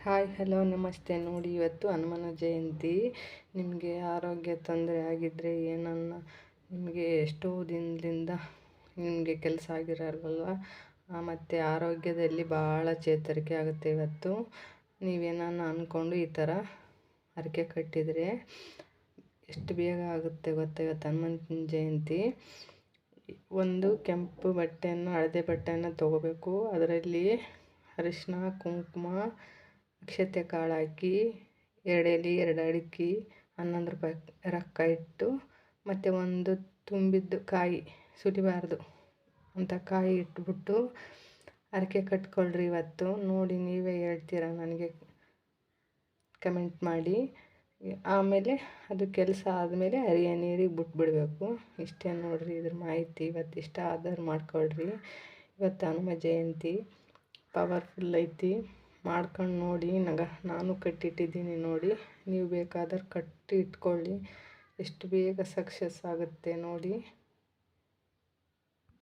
Hi, hello, ನಮಸ್ತೆ. ನೋಡಿ, ಇವತ್ತು ಹನುಮನ ಜಯಂತಿ. ನಿಮಗೆ ಆರೋಗ್ಯ ತೊಂದರೆ ಆಗಿದ್ದರೆ ಏನನ್ನ ನಿಮಗೆ ಎಷ್ಟೋ ದಿನದಿಂದ ನಿಮಗೆ ಕೆಲಸ ಆಗಿರಲ್ವಲ್ವ? ಮತ್ತು ಆರೋಗ್ಯದಲ್ಲಿ ಭಾಳ ಚೇತರಿಕೆ ಆಗುತ್ತೆ ಇವತ್ತು. ನೀವೇನನ್ನ ಅಂದ್ಕೊಂಡು ಈ ಥರ ಹರಕೆ ಕಟ್ಟಿದರೆ ಎಷ್ಟು ಬೇಗ ಆಗುತ್ತೆ ಗೊತ್ತಾ ಇವತ್ತು ಹನುಮಂತನ ಜಯಂತಿ? ಒಂದು ಕೆಂಪು ಬಟ್ಟೆಯನ್ನು, ಹಳದಿ ಬಟ್ಟೆಯನ್ನು ತೊಗೋಬೇಕು. ಅದರಲ್ಲಿ ಅರಿಶಿನ ಕುಂಕುಮ ಅಕ್ಷತೆ ಕಾಳು ಹಾಕಿ ಎರಡು ಎಲೆ ಎರಡು ಅಡಿಕೆ ಹನ್ನೊಂದು ರೂಪಾಯಿ ರೊಕ್ಕ ಇಟ್ಟು ಮತ್ತು ಒಂದು ತುಂಬಿದ್ದು ಕಾಯಿ, ಸುಲಿಬಾರ್ದು ಅಂತ ಕಾಯಿ ಇಟ್ಬಿಟ್ಟು ಹರಕೆ ಕಟ್ಕೊಳ್ರಿ ಇವತ್ತು. ನೋಡಿ ನೀವೇ ಹೇಳ್ತೀರ ನನಗೆ ಕಮೆಂಟ್ ಮಾಡಿ. ಆಮೇಲೆ ಅದು ಕೆಲಸ ಆದಮೇಲೆ ಹರಿಯ ನೀರಿಗೆ ಬಿಟ್ಬಿಡ್ಬೇಕು. ಇಷ್ಟೇ ನೋಡಿರಿ ಇದ್ರ ಮಾಹಿತಿ ಇವತ್ತು ಇಷ್ಟ ಆಧಾರ ಮಾಡ್ಕೊಳ್ರಿ. ಇವತ್ತು ಹನುಮ ಜಯಂತಿ, ಪವರ್ಫುಲ್ ಐತಿ. ಮಾಡ್ಕೊಂಡು ನೋಡಿ, ನಗ, ನಾನು ಕಟ್ಟಿಟ್ಟಿದ್ದೀನಿ ನೋಡಿ. ನೀವು ಬೇಕಾದರೆ ಕಟ್ಟಿ ಇಟ್ಕೊಳ್ಳಿ ಎಷ್ಟು ಬೇಗ ಸಕ್ಸಸ್ ಆಗುತ್ತೆ ನೋಡಿ.